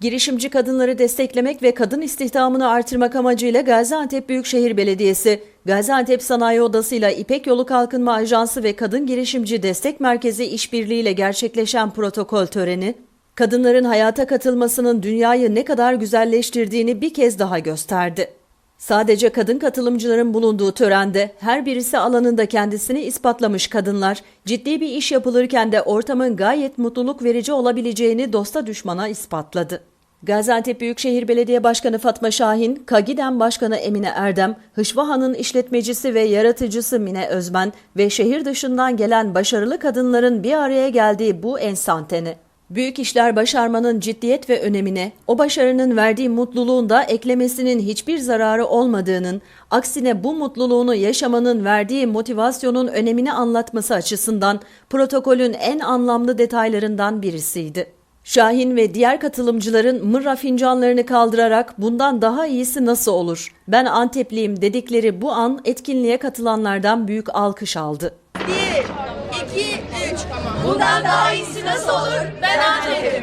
Girişimci kadınları desteklemek ve kadın istihdamını artırmak amacıyla Gaziantep Büyükşehir Belediyesi, Gaziantep Sanayi Odası ile İpek Yolu Kalkınma Ajansı ve Kadın Girişimci Destek Merkezi işbirliğiyle gerçekleşen protokol töreni, kadınların hayata katılmasının dünyayı ne kadar güzelleştirdiğini bir kez daha gösterdi. Sadece kadın katılımcıların bulunduğu törende her birisi alanında kendisini ispatlamış kadınlar, ciddi bir iş yapılırken de ortamın gayet mutluluk verici olabileceğini dosta düşmana ispatladı. Gaziantep Büyükşehir Belediye Başkanı Fatma Şahin, Kagiden Başkanı Emine Erdem, Hışvaha'nın işletmecisi ve yaratıcısı Mine Özmen ve şehir dışından gelen başarılı kadınların bir araya geldiği bu ensanteni. Büyük işler başarmanın ciddiyet ve önemine, o başarının verdiği mutluluğun da eklemesinin hiçbir zararı olmadığının, aksine bu mutluluğunu yaşamanın verdiği motivasyonun önemini anlatması açısından protokolün en anlamlı detaylarından birisiydi. Şahin ve diğer katılımcıların mırra fincanlarını kaldırarak bundan daha iyisi nasıl olur? Ben Antepliyim dedikleri bu an etkinliğe katılanlardan büyük alkış aldı. Bir, iki, üç. Bundan daha iyisi nasıl olur? Ben Antep'im.